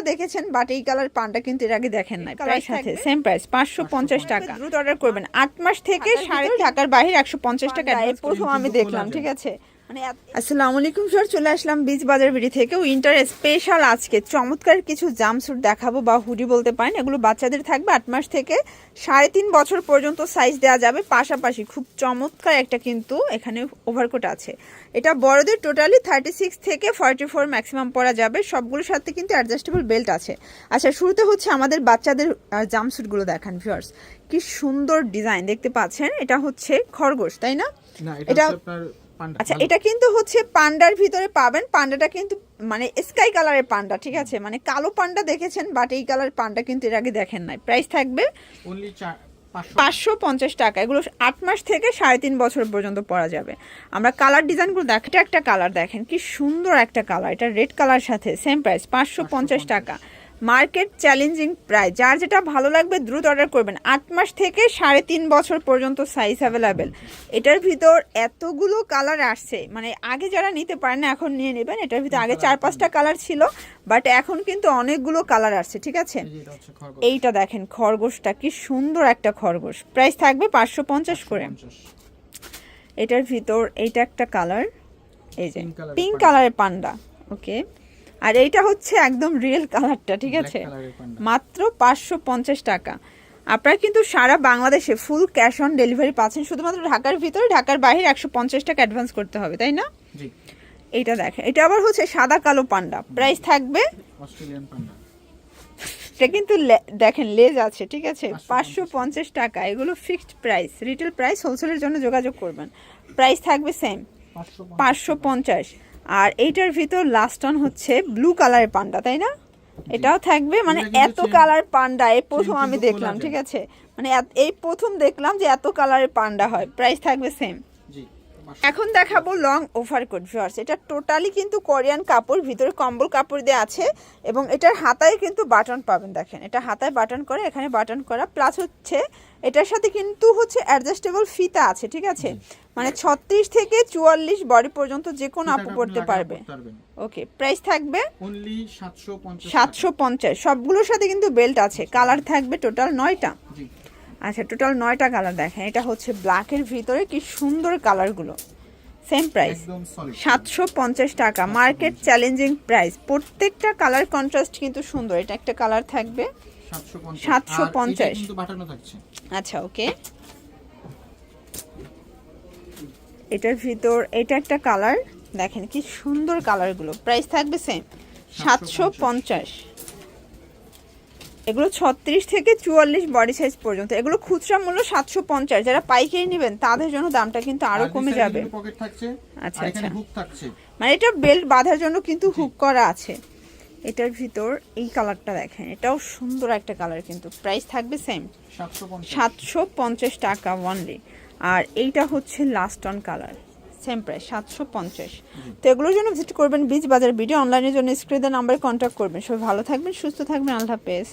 পান্ডা দেখেছেন বাট এই কালার পানটা কিন্তু এর আগে দেখেন নাই। প্রাইস আছে সেম প্রাইস পাঁচশো পঞ্চাশ টাকা। দ্রুত অর্ডার করবেন। আট মাস থেকে সাড়ে ঢাকার বাইরে একশো পঞ্চাশ টাকা প্রথম আমি দেখলাম ঠিক আছে? আসসালামু আলাইকুম স্যার চলে আসলাম বীজ বাজার বিড়ি থেকে। উইন্টার স্পেশাল আজকে। চমৎকার কিছু জামস্যুট দেখাবো বা হুডি বলতে পারেন। এগুলো বাচ্চাদের থাকবে আট মাস থেকে সাড়ে তিন বছর পর্যন্ত সাইজ দেওয়া যাবে। পাশাপাশি খুব চমৎকার একটা কিন্তু এখানে ওভারকোট আছে। এটা বড়দের টোটালি থার্টি সিক্স থেকে ফর্টি ফোর ম্যাক্সিমাম পরা যাবে। সবগুলোর সাথে কিন্তু অ্যাডজাস্টেবল বেল্ট আছে। আচ্ছা শুরুতে হচ্ছে আমাদের বাচ্চাদের জামস্যুটগুলো দেখান ভিউয়ার্স কি সুন্দর ডিজাইন দেখতে পাচ্ছেন? এটা হচ্ছে খরগোশ তাই না? না এটা- আপনার আচ্ছা এটা কিন্তু হচ্ছে পান্ডার ভিতরে পাবেন। পান্ডাটা কিন্তু মানে স্কাই কালারের পান্ডা ঠিক আছে? মানে কালো পান্ডা দেখেছেন বাট এই কালার পান্ডা কিন্তু এর আগে দেখেন নাই। প্রাইস থাকবে পাঁচশো। পঞ্চাশ টাকা। এগুলো আট মাস থেকে সাড়ে তিন বছর পর্যন্ত পরা যাবে। আমরা কালার ডিজাইনগুলো দেখ এটা একটা কালার দেখেন কি সুন্দর একটা কালার এটা রেড কালার সাথে সেম প্রাইস পাঁচশো পঞ্চাশ। টাকা। Market challenging price. যার যেটা ভালো লাগবে দ্রুত অর্ডার করবেন। আট মাস থেকে সাড়ে তিন বছর পর্যন্ত সাইজ অ্যাভেলেবেল এটার ভিতর এতগুলো কালার আসছে। মানে আগে যারা নিতে পারেন না এখন নিয়ে নেবেন। এটার ভিতর আগে চার পাঁচটা কালার ছিল বাট এখন কিন্তু অনেকগুলো কালার আসছে ঠিক আছে? এইটা দেখেন খরগোশটা কি সুন্দর একটা খরগোশ। প্রাইস থাকবে পাঁচশো পঞ্চাশ করে। এটার ভিতর এইটা একটা কালার এই যে পিঙ্ক কালারের পান্ডা। ওকে আর এইটা হচ্ছে একদম রিয়েল কালারটা ঠিক আছে? মাত্র পাঁচশো পঞ্চাশ টাকা। আপনারা কিন্তু সারা বাংলাদেশে ফুল ক্যাশ অন ডেলিভারি পাচ্ছেন। শুধুমাত্র ঢাকার ভিতরে ঢাকার বাইরে একশো পঞ্চাশ টাকা অ্যাডভান্স করতে হবে তাই না? এইটা দেখেন। এটা আবার হচ্ছে সাদা কালো পান্ডা। প্রাইস থাকবে অস্ট্রেলিয়ান পান্ডা। এটা কিন্তু দেখেন লেজ আছে ঠিক আছে? পাঁচশো পঞ্চাশ। টাকা। এগুলো ফিক্সড প্রাইস রিটেল প্রাইস হোলসেলের জন্য যোগাযোগ করবেন। প্রাইস থাকবে সেম পাঁচশো পঞ্চাশ। আর এইটার ভিতর লাস্ট অন হচ্ছে ব্লু কালারের পান্ডা তাই না? এটাও থাকবে মানে এত কালার পান্ডা এই প্রথম আমি দেখলাম ঠিক আছে? মানে এত- এই প্রথম দেখলাম যে এত কালারের পান্ডা হয় প্রাইস থাকবে সেম। এখন দেখাবো লং ওভারকোট ভিউয়ার্স এটা টোটালি কিন্তু কোরিয়ান কাপড় ভিতরে কম্বল কাপড় দিয়ে আছে এবং এটার হাতায় কিন্তু বাটন পাবেন দেখেন। এটা হাতায় বাটন করে এখানে বাটন করা। প্লাস হচ্ছে এটার সাথে কিন্তু হচ্ছে অ্যাডজাস্টেবল ফিতা আছে ঠিক আছে? মানে ছত্রিশ থেকে চুয়াল্লিশ বডি পর্যন্ত যে কোনো আপু পড়তে পারবে। ওকে প্রাইস থাকবে সাতশো পঞ্চাশ সবগুলোর সাথে কিন্তু বেল্ট আছে। কালার থাকবে টোটাল নয়টা। আচ্ছা টোটাল নয়টা কালার দেখেন। এটা হচ্ছে ব্ল্যাকের ভিতরে কি সুন্দর কালারগুলো সেম প্রাইস সাতশো পঞ্চাশ টাকা। মার্কেট চ্যালেঞ্জিং প্রাইস প্রত্যেকটা কালার কন্ট্রাস্ট কিন্তু সুন্দর। এটা একটা কালার থাকবে। সাতশো পঞ্চাশ। 750 আর এটা কিন্তু বাটানো থাকছে। আচ্ছা ওকে এটার ভিতর এটা একটা কালার দেখেন কি সুন্দর কালারগুলো প্রাইস থাকবে সেম সাতশো পঞ্চাশ। এগুলো ছত্রিশ থেকে চুয়াল্লিশ বডি সাইজ পর্যন্ত। এগুলো খুচরা মূল্য সাতশো পঞ্চাশ। যারা পাইকারি নেবেন তাদের জন্য দামটা কিন্তু আরও কমে যাবে। আচ্ছা, আচ্ছা। মানে এটা বেল্ট বাঁধার জন্য কিন্তু হুক করা আছে। এটার ভিতর এই কালারটা দেখেন। এটাও সুন্দর একটা কালার কিন্তু। প্রাইস থাকবে সেম সাতশো পঞ্চাশ। টাকা ওয়ানলি আর এইটা হচ্ছে last one colour same price সাতশো পঞ্চাশ। তো এগুলোর জন্য ভিজিট করবেন বীজ বাজার ভিডিও অনলাইনের জন্য। স্ক্রিনের নাম্বারে কন্ট্যাক্ট করবেন। সবাই ভালো থাকবেন সুস্থ থাকবেন। আল্লাহ হাফেজ।